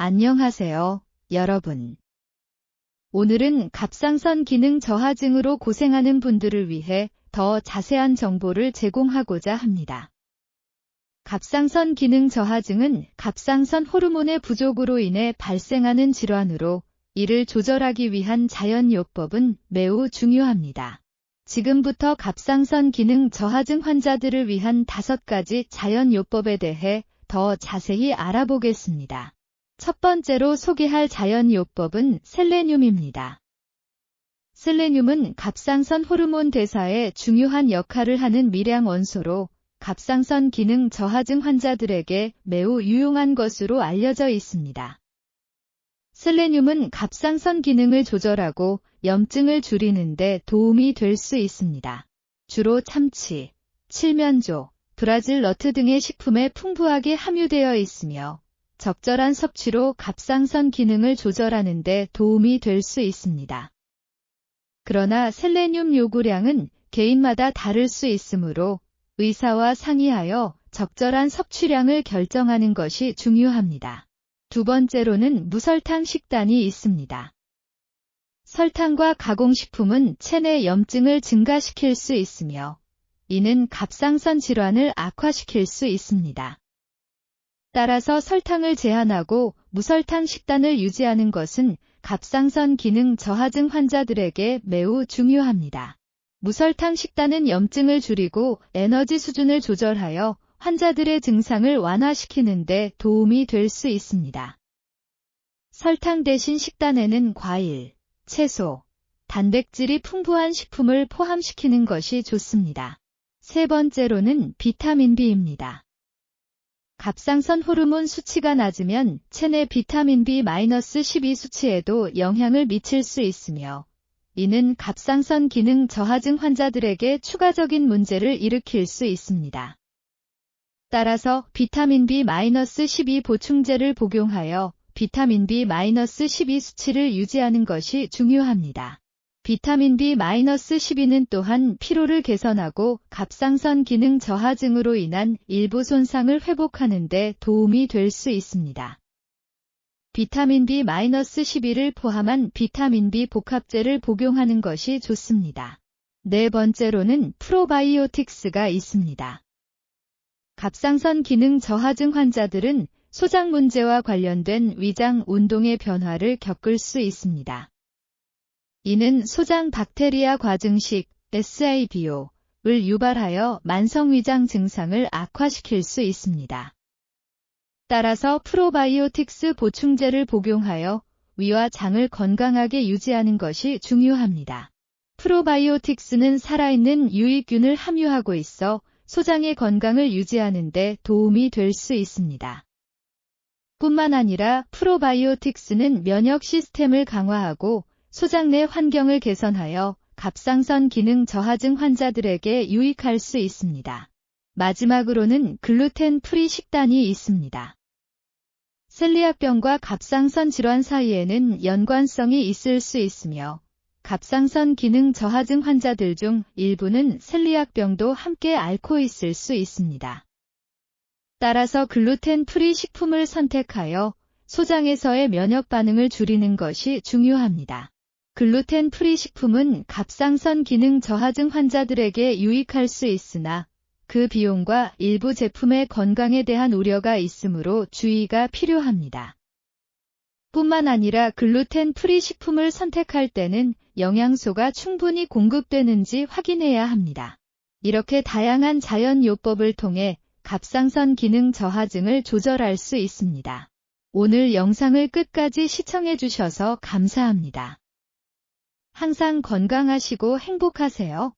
안녕하세요, 여러분. 오늘은 갑상선 기능 저하증으로 고생하는 분들을 위해 더 자세한 정보를 제공하고자 합니다. 갑상선 기능 저하증은 갑상선 호르몬의 부족으로 인해 발생하는 질환으로 이를 조절하기 위한 자연요법은 매우 중요합니다. 지금부터 갑상선 기능 저하증 환자들을 위한 다섯 가지 자연요법에 대해 더 자세히 알아보겠습니다. 첫 번째로 소개할 자연요법은 셀레늄입니다. 셀레늄은 갑상선 호르몬 대사에 중요한 역할을 하는 미량 원소로 갑상선 기능 저하증 환자들에게 매우 유용한 것으로 알려져 있습니다. 셀레늄은 갑상선 기능을 조절하고 염증을 줄이는데 도움이 될 수 있습니다. 주로 참치, 칠면조, 브라질 너트 등의 식품에 풍부하게 함유되어 있으며 적절한 섭취로 갑상선 기능을 조절하는 데 도움이 될 수 있습니다. 그러나 셀레늄 요구량은 개인마다 다를 수 있으므로 의사와 상의하여 적절한 섭취량을 결정하는 것이 중요합니다. 두 번째로는 무설탕 식단이 있습니다. 설탕과 가공식품은 체내 염증을 증가시킬 수 있으며 이는 갑상선 질환을 악화시킬 수 있습니다. 따라서 설탕을 제한하고 무설탕 식단을 유지하는 것은 갑상선 기능 저하증 환자들에게 매우 중요합니다. 무설탕 식단은 염증을 줄이고 에너지 수준을 조절하여 환자들의 증상을 완화시키는 데 도움이 될 수 있습니다. 설탕 대신 식단에는 과일, 채소, 단백질이 풍부한 식품을 포함시키는 것이 좋습니다. 세 번째로는 비타민 B입니다. 갑상선 호르몬 수치가 낮으면 체내 비타민 B-12 수치에도 영향을 미칠 수 있으며 이는 갑상선 기능 저하증 환자들에게 추가적인 문제를 일으킬 수 있습니다. 따라서 비타민 B-12 보충제를 복용하여 비타민 B-12 수치를 유지하는 것이 중요합니다. 비타민 B-12는 또한 피로를 개선하고 갑상선 기능 저하 증으로 인한 일부 손상을 회복하는 데 도움이 될 수 있습니다. 비타민 B-12를 포함한 비타민 B 복합제를 복용하는 것이 좋습니다. 네 번째로는 프로바이오틱스가 있습니다. 갑상선 기능 저하증 환자들은 소장 문제와 관련된 위장 운동의 변화를 겪을 수 있습니다. 이는 소장 박테리아 과증식 SIBO를 유발하여 만성위장 증상을 악화시킬 수 있습니다. 따라서 프로바이오틱스 보충제를 복용하여 위와 장을 건강하게 유지하는 것이 중요합니다. 프로바이오틱스는 살아있는 유익균을 함유하고 있어 소장의 건강을 유지하는 데 도움이 될 수 있습니다. 뿐만 아니라 프로바이오틱스는 면역 시스템을 강화하고 소장 내 환경을 개선하여 갑상선 기능 저하증 환자들에게 유익할 수 있습니다. 마지막으로는 글루텐 프리 식단이 있습니다. 셀리악병과 갑상선 질환 사이에는 연관성이 있을 수 있으며 갑상선 기능 저하증 환자들 중 일부는 셀리악병도 함께 앓고 있을 수 있습니다. 따라서 글루텐 프리 식품을 선택하여 소장에서의 면역 반응을 줄이는 것이 중요합니다. 글루텐 프리 식품은 갑상선 기능 저하증 환자들에게 유익할 수 있으나 그 비용과 일부 제품의 건강에 대한 우려가 있으므로 주의가 필요합니다. 뿐만 아니라 글루텐 프리 식품을 선택할 때는 영양소가 충분히 공급되는지 확인해야 합니다. 이렇게 다양한 자연 요법을 통해 갑상선 기능 저하증을 조절할 수 있습니다. 오늘 영상을 끝까지 시청해주셔서 감사합니다. 항상 건강하시고 행복하세요.